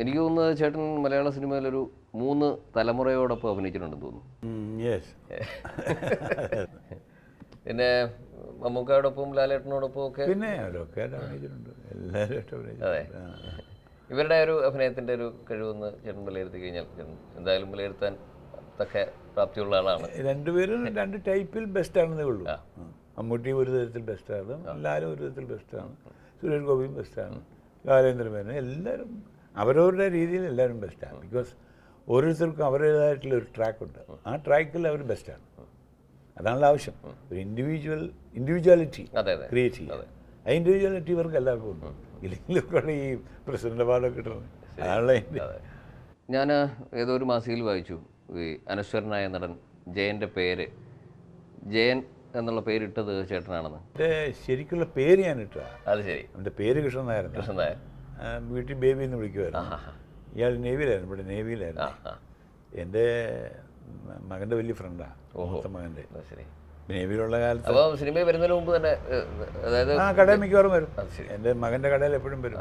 എനിക്ക് തോന്നുന്നത് ചേട്ടൻ മലയാള സിനിമയിൽ ഒരു മൂന്ന് തലമുറയോടൊപ്പം അഭിനയിച്ചിട്ടുണ്ടെന്ന് തോന്നുന്നു. പിന്നെ മമ്മൂക്കയോടൊപ്പം ലാലേട്ടനോടൊപ്പം ഒക്കെ? പിന്നെ അഭിനയിച്ചിട്ടുണ്ട്. എല്ലാവരും അഭിനയിച്ചിട്ടുണ്ട്. ഇവരുടെ ഒരു അഭിനയത്തിന്റെ ഒരു കഴിവെന്ന് ചേട്ടൻ വിലയിരുത്തി കഴിഞ്ഞാൽ എന്തായാലും വിലയിരുത്താൻ തക്ക പ്രാപ്തിയുള്ള ആളാണ്. രണ്ടുപേരും രണ്ട് ടൈപ്പിൽ ബെസ്റ്റ് ആണെന്നേ ഉള്ളൂ. മമ്മൂട്ടി ഒരു തരത്തിൽ ബെസ്റ്റാണ് എല്ലാവരും ഒരു തരത്തിൽ ബെസ്റ്റാണ് സുരേഷ് ഗോപിയും ബെസ്റ്റാണ് ആണ്. മേനൻ എല്ലാവരും അവരവരുടെ രീതിയിൽ എല്ലാവരും ബെസ്റ്റാണ് ബിക്കോസ് ഓരോരുത്തർക്കും അവരുടേതായിട്ടുള്ള ഒരു ട്രാക്കുണ്ട് ആ ട്രാക്കിൽ അവർ ബെസ്റ്റാണ് അതാണല്ലോ ആവശ്യം. ഒരു ഇൻഡിവിജ്വൽ ഇൻഡിവിജ്വാലിറ്റി അതെ അതെ. ക്രിയേറ്റ് ചെയ്യുക. ആ ഇൻഡിവിജ്വാലിറ്റി ഇവർക്ക് എല്ലാവർക്കും ഉണ്ട്. ഇല്ലെങ്കിൽ ഇവർക്കാണ് ഈ പ്രസിഡന്റ് അവാർഡൊക്കെ കിട്ടുന്നത് അതാണല്ലോ ഞാൻ ഏതോ ഒരു മാസികയിൽ വായിച്ചു. ഈ അനശ്വരനായ നടൻ ജയന്റെ പേര്. ജയൻ എന്നുള്ള പേരിട്ടത് ചേട്ടനാണെന്ന്. എന്റെ ശരിക്കുള്ള പേര് ഞാൻ ഇട്ടാ അത് ശരി. എന്റെ പേര് കൃഷ്ണൻ നായർ കൃഷ്ണൻ നായർ. വീട്ടിൽ ബേബി എന്ന് വിളിക്കുമായിരുന്നു ഇയാൾ നേവിയിലായിരുന്നു ഇവിടെ നേവിയിലായിരുന്നു. എന്റെ മകന്റെ വലിയ ഫ്രണ്ടാണ് മൂത്ത മകന്റെ. നേവിയിലുള്ള കാലത്ത് സിനിമയിൽ വരുന്നതിന് മുമ്പ് തന്നെ അതായത് ആ കടയിൽ മിക്കവാറും വരും. എന്റെ മകന്റെ കടയിൽ എപ്പോഴും വരും.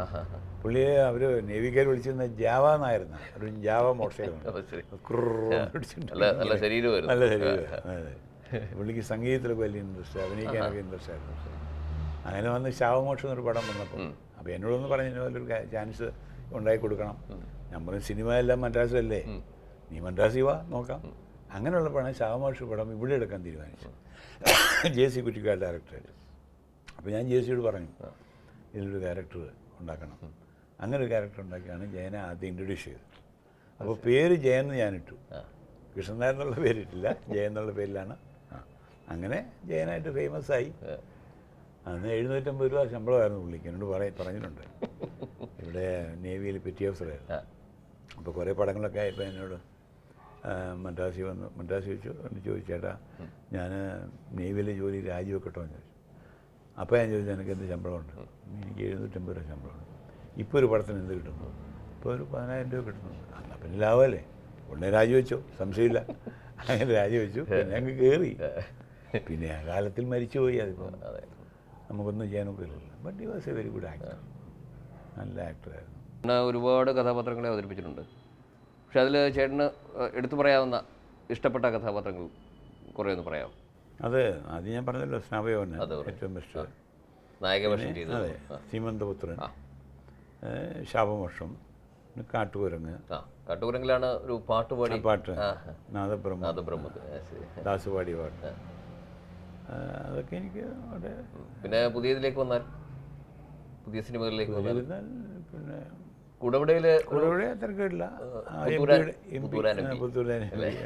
പുള്ളിയെ അവർ നേവിക്കാർ വിളിച്ചിരുന്ന ജാവ എന്നായിരുന്നു ഒരു ജാവ മോട്ടോർ സൈക്കിൾ അത് ശരി. പിടിച്ചിട്ടുണ്ട്. നല്ല ശരീരമായിരുന്നു. ശരീരം പുള്ളിക്ക് സംഗീതത്തിലൊക്കെ വലിയ ഇൻട്രസ്റ്റ് അഭിനയിക്കാനൊക്കെ ഇൻട്രസ്റ്റ് ആയിരുന്നു. അങ്ങനെ വന്ന് ശാവമോക്ഷം എന്നൊരു പടം വന്നപ്പോൾ അപ്പോൾ എന്നോടൊന്ന് പറഞ്ഞു ഒരു ചാൻസ് ഉണ്ടാക്കി കൊടുക്കണം. ഞാൻ പറഞ്ഞു സിനിമ എല്ലാം മദ്രാസിലല്ലേ? നീ മദ്രാസി വാ നോക്കാം. അങ്ങനെയുള്ള പടം ശാവമോക്ഷ പടം ഇവിടെ എടുക്കാൻ തീരുമാനിച്ചു. ജെ സി കുറ്റിക്കാട് ഡയറക്ടറായിട്ട് അപ്പോൾ ഞാൻ ജെ സിയോട് പറഞ്ഞു ഇതിലൊരു ക്യാരക്ടർ ഉണ്ടാക്കണം. അങ്ങനെ ഒരു ക്യാരക്ടർ ഉണ്ടാക്കിയാണ് ജയനെ ആദ്യം ഇൻട്രൊഡ്യൂസ് ചെയ്തത്. അപ്പോൾ പേര് ജയൻ എന്ന് ഞാനിട്ടു എന്നുള്ള പേരിട്ടില്ല ജയൻ എന്നുള്ള പേരിലാണ്. അങ്ങനെ ജയനായിട്ട് ഫേമസ് ആയി. അന്ന് എഴുന്നൂറ്റമ്പത് രൂപ ശമ്പളമായിരുന്നു പുള്ളിക്ക്. എന്നോട് പറയ പറഞ്ഞിട്ടുണ്ട്. ഇവിടെ നേവിയിൽ പിറ്റി ഓഫീസറായിരുന്നു അപ്പോൾ കുറേ പടങ്ങളൊക്കെ ആയപ്പോൾ എന്നോട് മദ്രാസി വന്നു മദ്രാസി വെച്ചു. എന്ന് ചോദിച്ചു ചേട്ടാ ഞാൻ നേവിയിലെ ജോലി രാജിവെക്കട്ടോ എന്ന് ചോദിച്ചു. അപ്പോൾ ഞാൻ ചോദിച്ചു എനിക്ക് എന്ത് ശമ്പളമുണ്ട്? എനിക്ക് എഴുന്നൂറ്റമ്പത് രൂപ ശമ്പളമുണ്ട്. ഇപ്പോൾ ഒരു പടത്തിന് എന്ത് കിട്ടുന്നു? ഇപ്പോൾ ഒരു പതിനായിരം രൂപ കിട്ടുന്നുണ്ട് എന്നാൽ പിന്നെ ലാഭമല്ലേ? ഉടനെ രാജിവെച്ചു. സംശയമില്ല. അങ്ങനെ രാജിവെച്ചു. പിന്നെ ഞങ്ങൾക്ക് കയറി പിന്നെ ആ കാലത്തിൽ മരിച്ചുപോയി അതിപ്പോൾ നമുക്കൊന്നും ചെയ്യാനൊക്കില്ലല്ലോ but he was a very good actor നല്ല ആക്ടറായിരുന്നു ഒരുപാട് കഥാപാത്രങ്ങളെ അവതരിപ്പിച്ചിട്ടുണ്ട്. പക്ഷെ അതിൽ ചേട്ടന് എടുത്തു പറയാവുന്ന ഇഷ്ടപ്പെട്ട കഥാപാത്രങ്ങൾ കുറേ ഒന്ന് പറയാം അത് അത് ഞാൻ പറഞ്ഞല്ലോ സ്നാപയോന്. ഏറ്റവും ബെസ്റ്റ് നായകവേഷം അതെ സീമന്തപുത്രൻ ശാപമോഷം കാട്ടുകുരങ്ങ്. കാട്ടുകുരങ്ങിലാണ് ഒരു പാട്ട് പാടി. പാട്ട്. നാദബ്രഹ്മ. ദാസുപാടി പാട്ട്. അതൊക്കെ എനിക്ക് അവിടെ പിന്നെ പുതിയതിലേക്ക് വന്നാൽ? പുതിയ സിനിമകളിലേക്ക് വന്നാൽ? പിന്നെ കുടവിടയിൽ കുടവിടെ തിരക്കില്ല കേട്ടില്ല.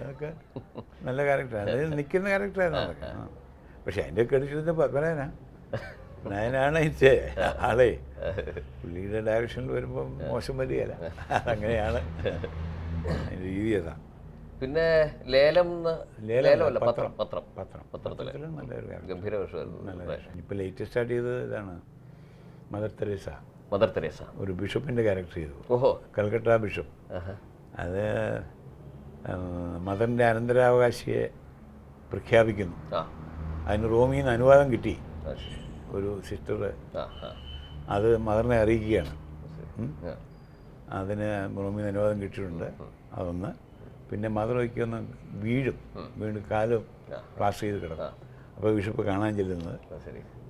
അതൊക്കെ നല്ല ക്യാരക്ടറാണ് അതായത് നിൽക്കുന്ന ക്യാരക്ടറായിരുന്നു അതൊക്കെ. പക്ഷെ അതിന്റെ ക്രെഡിറ്റ് പറയാനാ. നയനാണ് ഇച്ചേ ആളെ. പുള്ളിയുടെ ഡയറക്ഷനിൽ വരുമ്പോൾ മോശം വരികയല്ല. അങ്ങനെയാണ് അതിന്റെ രീതി അതാ. പിന്നെ ലേലം ലേലമല്ല പത്രം പത്രം. പത്രം പത്രത്തിലെ. പത്രത്തിലും നല്ലൊരു ഗംഭീര വേഷമായിരുന്നു നല്ല ഇപ്പോൾ ലേറ്റസ്റ്റ് ആയിട്ട് ചെയ്തത് ഇതാണ്. മദർ തെരേസ മദർ തെരേസ ഒരു ബിഷപ്പിന്റെ ക്യാരക്ടർ ചെയ്തു. ഓഹോ. കൽക്കട്ട ബിഷപ്പ്. അത് മദറിന്റെ അനന്തരാവകാശിയെ പ്രഖ്യാപിക്കുന്നു. അതിന് റോമിൽ നിന്ന് അനുവാദം കിട്ടി. ഒരു സിസ്റ്റർ അത് മദറിനെ അറിയിക്കുകയാണ്. അതിന് റോമിൽ നിന്ന് അനുവാദം കിട്ടിയിട്ടുണ്ട്. അതൊന്ന് പിന്നെ മദർ ഒന്ന് വീഴും. വീണ് കാലും പ്ലാസ് ചെയ്ത് കിടക്കും. അപ്പോൾ ബിഷപ്പ് കാണാൻ ചെല്ലുന്നത്.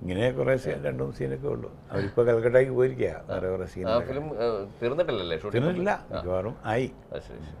ഇങ്ങനെ കുറേ സീൻ രണ്ടു മൂന്ന് സീനൊക്കെ ഉള്ളൂ. അവരിപ്പോൾ കൽക്കട്ടയ്ക്ക് പോയിരിക്കുക വേറെ കുറേ ഷൂട്ടിംഗ് തീർന്നിട്ടില്ല. മിക്കവാറും ആയി.